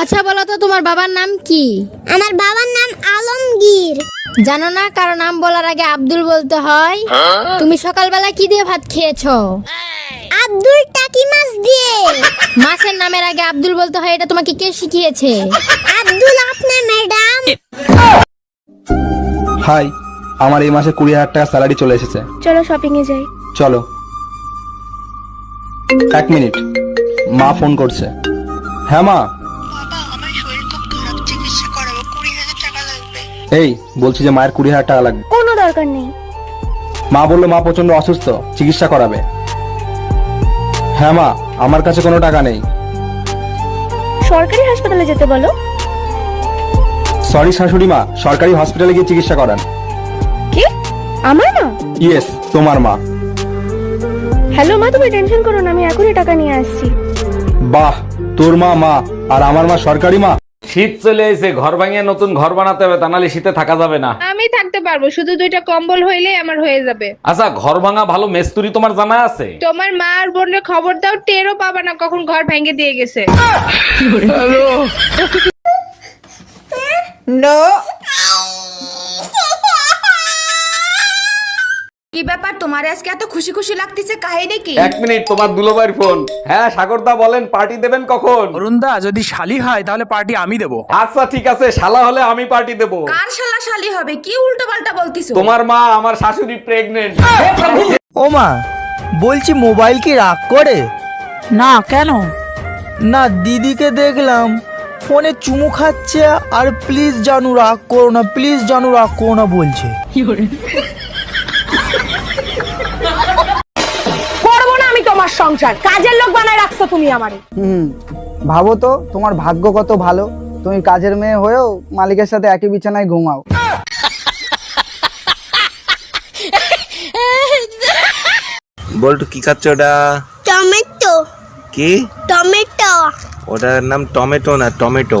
আচ্ছা বলো তো তোমার বাবার নাম কি? আমার বাবার নাম আলমগীর। জানো না কারও নাম বলার আগে আব্দুল বলতে হয়? তুমি সকালবেলা কি দিয়ে ভাত খেয়েছো? আব্দুল টাকি মাছ দিয়ে। মাছের নামের আগে আব্দুল বলতে হয় এটা তোমাকে কে শিখিয়েছে? আব্দুল আপনার ম্যাডাম। হাই আমার এই মাসে কুড়ি হাজার টাকা স্যালারি চলে এসেছে। চলো শপিং এ যাই। চলো। এক মিনিট মা ফোন করছে। হ্যাঁ মা? এই বলছি যে মায়ের কুড়ি হাজার টাকা লাগবে। কোনো দরকার নেই। মা বলল মা প্রচণ্ড অসুস্থ চিকিৎসা করাবে। হ্যাঁ মা আমার কাছে কোনো টাকা নেই। সরকারি হাসপাতালে যেতে বলো। সরি শাশুড়ি মা সরকারি হসপিটালে গিয়ে চিকিৎসা করান। কি? আমার মা? ইয়েস তোমার মা। হ্যালো মা তুমি টেনশন করো না আমি এখনই টাকা নিয়ে আসছি। বাহ তোর মা মা আর আমার মা সরকারি মা। শীত চলে এসে ঘর ভাঙিয়ে নতুন ঘর বানাতে হবে তা নাহলে শীতে থাকা যাবে না। আমি থাকতে পারব শুধু দুইটা কম্বল হইলে আমার হয়ে যাবে। আচ্ছা ঘর ভাঙা ভালো মেস্তুরি তোমার জানা আছে? তোমার মা আর বোনের খবর দাও টেরও পাবা না কখন ঘর ভেঙে দিয়ে গেছে। কি তোমার আজকে এত খুশি খুশি লাগতেছে কাহিনী কি? এক মিনিট তোমার দুলোবাইর ফোন। হ্যাঁ সাগরদা বলেন পার্টি দেবেন কখন? অরুণদা যদি শালি হয় তাহলে পার্টি আমি দেবো। আচ্ছা ঠিক আছে শালা হলে আমি পার্টি দেব। কার শালা শালি হবে? কি উল্টো পাল্টা বলতিছো? তোমার মা আমার শাশুড়ি প্রেগনেন্ট ও মা বলছি মোবাইল কি রাগ করে? না কেন? না দিদিকে দেখলাম ফোনে চুমু খাচ্ছে আর প্লিজ জানু রাগ করো না প্লিজ জানু রাগ করো না বলছে। করব না আমি তোমার সংসার। কাজের লোক বানায় রাখছো তুমি আমারে। হুম ভাবো তো তোমার ভাগ্য কত ভালো। তুমি কাজের মেয়ে হয়েও মালিকের সাথে একই বিছানায় ঘুমাও। বল্টু কি খাচ্ছ ওটা? টমেটো। কি? টমেটো। ওটার নাম টমেটো না টমেটো।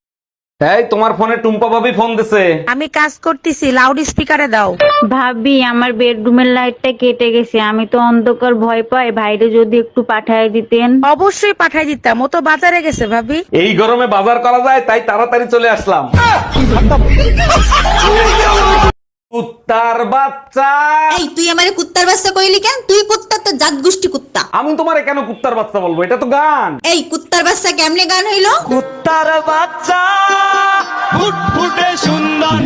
এই তোমার ফোনে টুম্পা ভাবি ফোন দিছে। আমি কাজ করতেছি লাউড স্পিকারে দাও। ভাবি আমার বেডরুমের লাইটটা কেটে গেছে আমি তো অন্ধকার ভয় পাই ভাইরে যদি একটু পাঠায় দিতেন। অবশ্যই পাঠাই দিতাম ও তো বাজারে গেছে ভাবি। এই গরমে বাজার করা যায় তাই তাড়াতাড়ি চলে আসলাম। কুত্তার বাচ্চা। এই তুই আমারে কুত্তার বাচ্চা কইলি কেন? তুই কুত্তা তো জাত গোষ্ঠী কুত্তা। আমি তোমারে কেন কুত্তার বাচ্চা বলব? এটা তো গান। এই কুত্তার বাচ্চা কেমনে গান হইল? কুত্তার বাচ্চা। ফুট ফুটে সুন্দর